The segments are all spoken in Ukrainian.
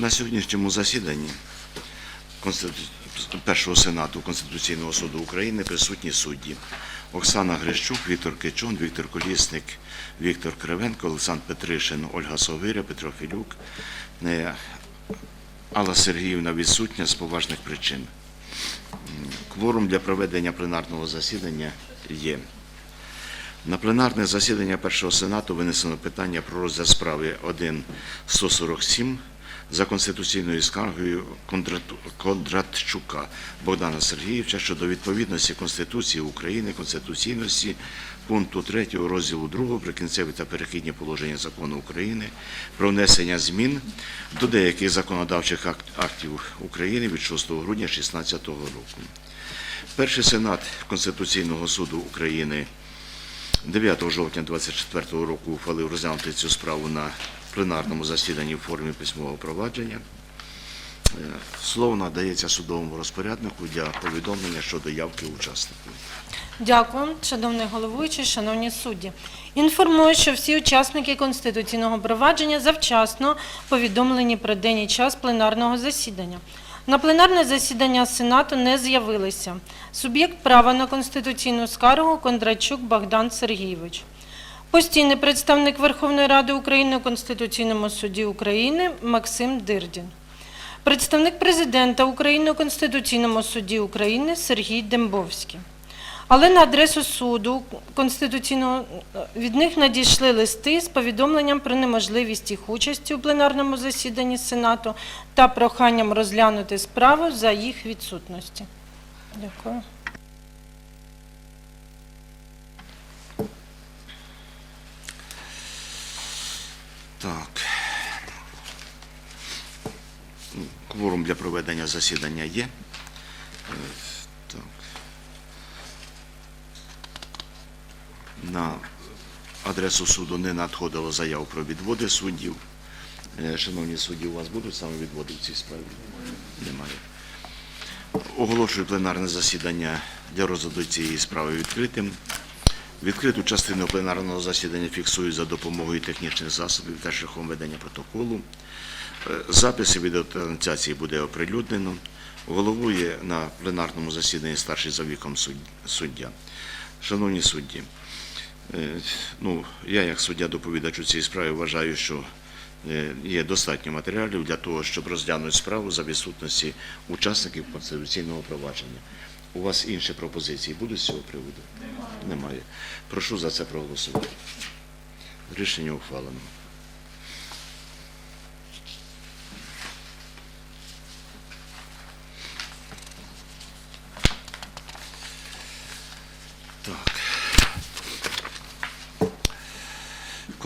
На сьогоднішньому засіданні Першого Сенату Конституційного суду України присутні судді Оксана Грищук, Віктор Кичун, Віктор Колісник, Віктор Кривенко, Олександр Петришин, Ольга Совиря, Петро Філюк, е, Алла Сергіївна відсутня з поважних причин. Кворум для проведення пленарного засідання є. На пленарне засідання Першого Сенату винесено питання про розгляд справи 1.147 за конституційною скаргою Кондратчука Богдана Сергійовича щодо відповідності Конституції України, конституційності пункту 3 розділу 2 прикінцеві та перехідні положення закону України про внесення змін до деяких законодавчих актів України від 6 грудня 2016 року. Перший сенат Конституційного суду України 9 жовтня 2024 року ухвалив розглянути цю справу на пленарному засіданні в формі письмового провадження. Е, Слово надається судовому розпоряднику для повідомлення щодо явки учасників. Дякую, шановний головуючий, шановні судді. Інформую, що всі учасники конституційного провадження завчасно повідомлені про день і час пленарного засідання. На пленарне засідання Сенату не з'явилися. Суб'єкт права на конституційну скаргу Кондрачук Богдан Сергійович. Постійний представник Верховної Ради України у Конституційному суді України Максим Дирдін. Представник президента України у Конституційному суді України Сергій Дембовський. Але на адресу суду конституційного від них надійшли листи з повідомленням про неможливість їх участі у пленарному засіданні Сенату та проханням розглянути справу за їх відсутності. Дякую. Так. Ну, Кворум для проведення засідання є. Е, Так. На адресу суду не надходило заяв про відводи суддів. Е, Шановні судді, у вас будуть саме відводи в цій справі? Немає. Оголошую пленарне засідання для розгляду цієї справи відкритим. Відкриту частину пленарного засідання фіксують за допомогою технічних засобів та шляхом ведення протоколу. Записи відеотрансляції буде оприлюднено. Головує на пленарному засіданні старший за віком суддя. Шановні судді, е, ну, я як суддя-доповідач у цій справі вважаю, що е, є достатньо матеріалів для того, щоб розглянути справу за відсутності учасників конституційного провадження. У вас інші пропозиції будуть з цього приводу? Немає. Прошу за це проголосувати. Рішення ухвалено. Так.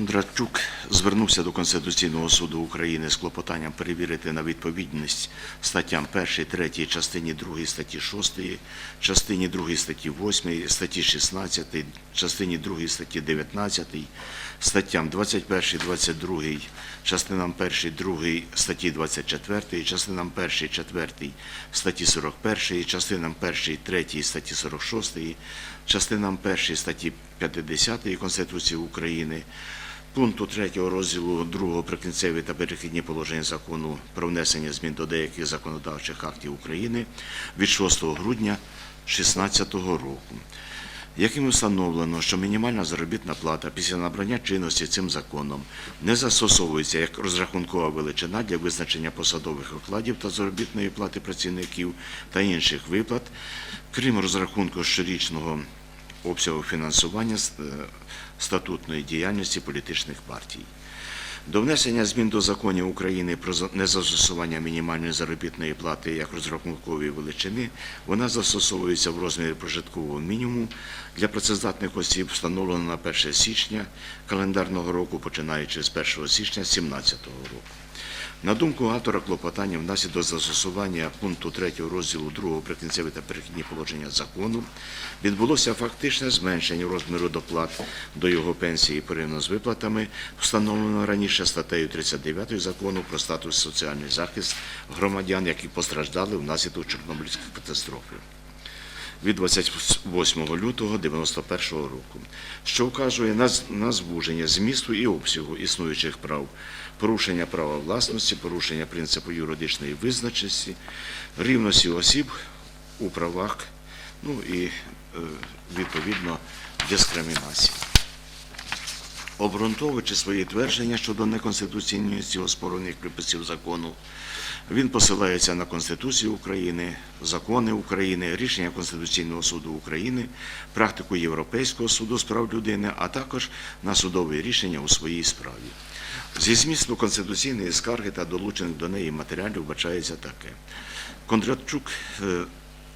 Кондратчук звернувся до Конституційного суду України з клопотанням перевірити на відповідність статтям 1, 3, частині 2 статті 6, частині 2 статті 8, статті 16, частині 2 статті 19, статтям 21, 22, частинам 1, 2 статті 24, частинам 1, 4 статті 41, частинам 1, 3 статті 46, частинам 1 статті 50 Конституції України, пункту 3 розділу 2 прикінцеві та перехідні положення закону про внесення змін до деяких законодавчих актів України від 6 грудня 2016 року яким встановлено, що мінімальна заробітна плата після набрання чинності цим законом не застосовується як розрахункова величина для визначення посадових окладів та заробітної плати працівників та інших виплат, крім розрахунку щорічного обсягу фінансування е, статутної діяльності політичних партій. До внесення змін до законів України про незастосування мінімальної заробітної плати як розрахункової величини, вона застосовується в розмірі прожиткового мінімуму для працездатних осіб, встановлено на 1 січня календарного року, починаючи з 1 січня 2017 року. На думку автора клопотання, внаслідок застосування пункту 3 розділу 2 прикінцеві та перехідні положення закону відбулося фактичне зменшення розміру доплат до його пенсії порівняно з виплатами, встановлено раніше статтею 39 закону про статус соціальний захист громадян, які постраждали внаслідок Чорнобильської катастрофи від 28 лютого 1991 року, що вказує на, звуження змісту і обсягу існуючих прав, порушення права власності, порушення принципу юридичної визначеності, рівності осіб у правах, ну і е, відповідно дискримінації. Обґрунтовуючи свої твердження щодо неконституційності оспорених приписів закону, він посилається на Конституцію України, закони України, рішення Конституційного суду України, практику Європейського суду з прав людини, а також на судові рішення у своїй справі. Зі змісту конституційної скарги та долучених до неї матеріалів вбачається таке. Кондратчук е,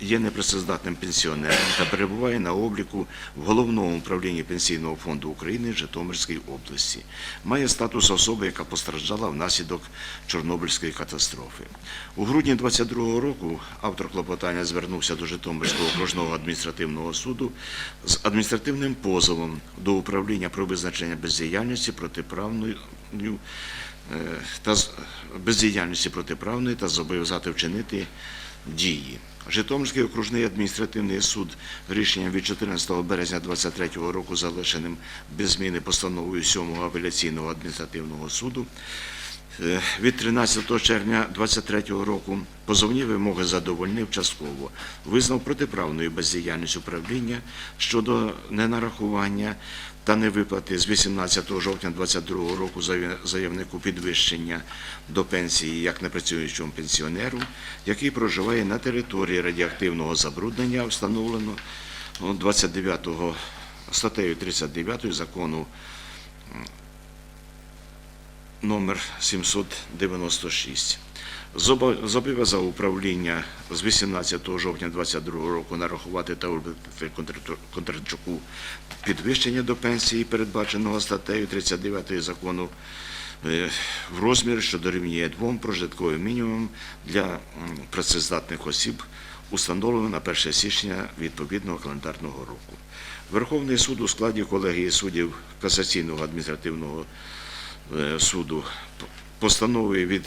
є непрацездатним пенсіонером та перебуває на обліку в головному управлінні Пенсійного фонду України в Житомирській області. Має статус особи, яка постраждала внаслідок Чорнобильської катастрофи. У грудні 22 року автор клопотання звернувся до Житомирського окружного адміністративного суду з адміністративним позовом до управління про визначення бездіяльності протиправною е, та бездіяльності протиправної та зобов'язати вчинити дії. Житомирський окружний адміністративний суд рішенням від 14 березня 2023 року, залишеним без зміни постановою 7-го апеляційного адміністративного суду, е, від 13 червня 2023 року позовні вимоги задовольнив частково, визнав протиправною бездіяльність управління щодо ненарахування та невиплати з 18 жовтня 2022 року заявнику підвищення до пенсії як непрацюючому пенсіонеру, який проживає на території радіоактивного забруднення, встановлено ну, 29 статтею 39 закону номер 796. Зобо- Зобов'язав управління з 18 жовтня 2022 року нарахувати та виплатити Контрачуку підвищення до пенсії, передбаченого статтею 39 закону е, в розмірі, що дорівнює двом прожитковим мінімумам для працездатних осіб, установлено на 1 січня відповідного календарного року. Верховний суд у складі колегії суддів касаційного адміністративного е, суду п- постановою від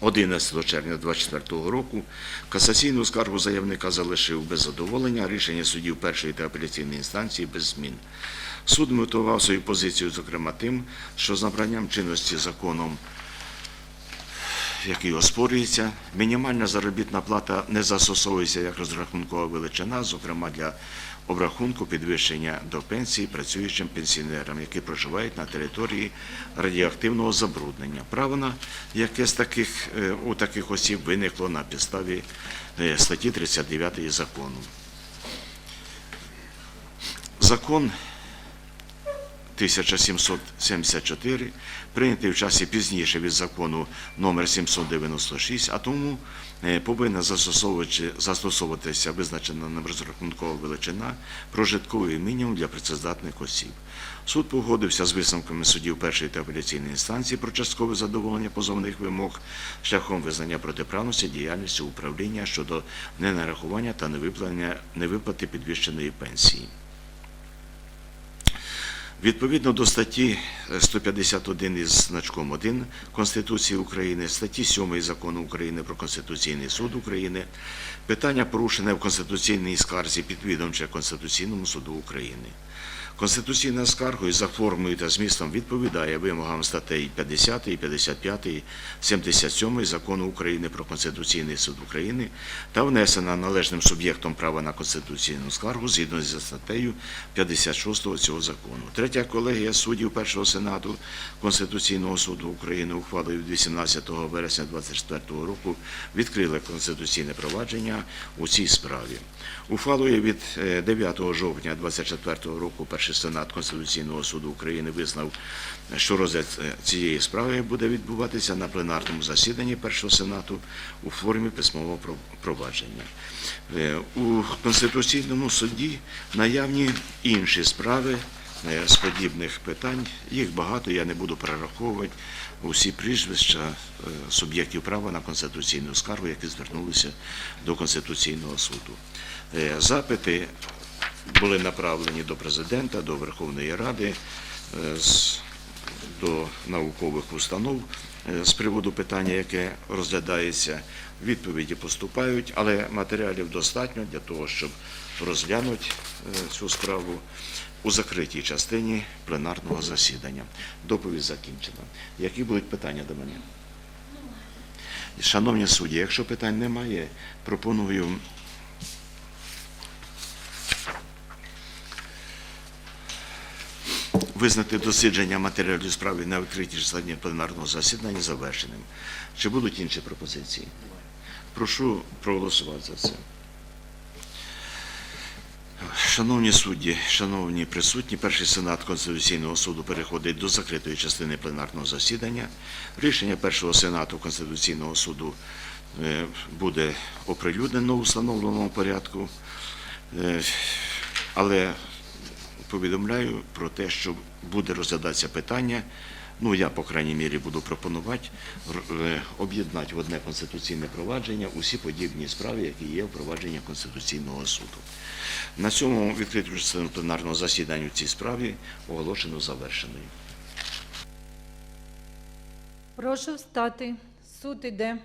11 червня 2024 року касаційну скаргу заявника залишив без задоволення, рішення суддів першої та апеляційної інстанції без змін. Суд мотивував свою позицію, зокрема, тим, що з набранням чинності законом який оспорюється. Мінімальна заробітна плата не застосовується як розрахункова величина, зокрема для обрахунку підвищення до пенсії працюючим пенсіонерам, які проживають на території радіоактивного забруднення. Право на яке з таких е, у таких осіб виникло на підставі е, статті 39 закону. Закон 1774, прийнятий в часі пізніше від закону номер 796, а тому е, повинна застосовуватися визначена ним розрахункова величина прожитковий мінімум для працездатних осіб. Суд погодився з висновками суддів першої та апеляційної інстанції про часткове задоволення позовних вимог шляхом визнання протиправності діяльності управління щодо ненарахування та невиплати підвищеної пенсії. Відповідно до статті 151 із значком 1 Конституції України, статті 7 Закону України про Конституційний суд України, питання порушене в конституційній скарзі підвідомче Конституційному суду України. Конституційна скаргою за формою та змістом відповідає вимогам статей 50, 55, 77 Закону України про Конституційний суд України та внесена належним суб'єктом права на конституційну скаргу згідно зі статтею 56 цього закону. Третя колегія суддів Першого Сенату Конституційного суду України ухвалою від 18 вересня 2024 року відкрили конституційне провадження у цій справі. Ухвалою від е, 9 жовтня 2024 року перший сенат Конституційного суду України визнав, що розгляд е, цієї справи буде відбуватися на пленарному засіданні першого сенату у формі письмового провадження. Е, У Конституційному суді наявні інші справи е, з подібних питань. Їх багато, я не буду перераховувати усі прізвища суб'єктів права на конституційну скаргу, які звернулися до Конституційного суду. Запити були направлені до президента, до Верховної Ради, е, до наукових установ е, з приводу питання, яке розглядається. Відповіді поступають, але матеріалів достатньо для того, щоб розглянути е, цю справу у закритій частині пленарного засідання. Доповідь закінчена. Які будуть питання до мене? Шановні судді, якщо питань немає, пропоную визнати дослідження матеріалів справи на відкритій частині пленарного засідання завершеним. Чи будуть інші пропозиції? Прошу проголосувати за це. Шановні судді, шановні присутні, перший сенат Конституційного суду переходить до закритої частини пленарного засідання. Рішення першого сенату Конституційного суду е, буде оприлюднено у встановленому порядку, Е, але повідомляю про те, що буде розглядатися питання. Ну, я, по крайній мірі, буду пропонувати е, об'єднати в одне конституційне провадження усі подібні справи, які є в провадженні Конституційного суду. На цьому відкриту частину пленарного засідання в цій справі оголошено завершеною. Прошу встати. Суд іде.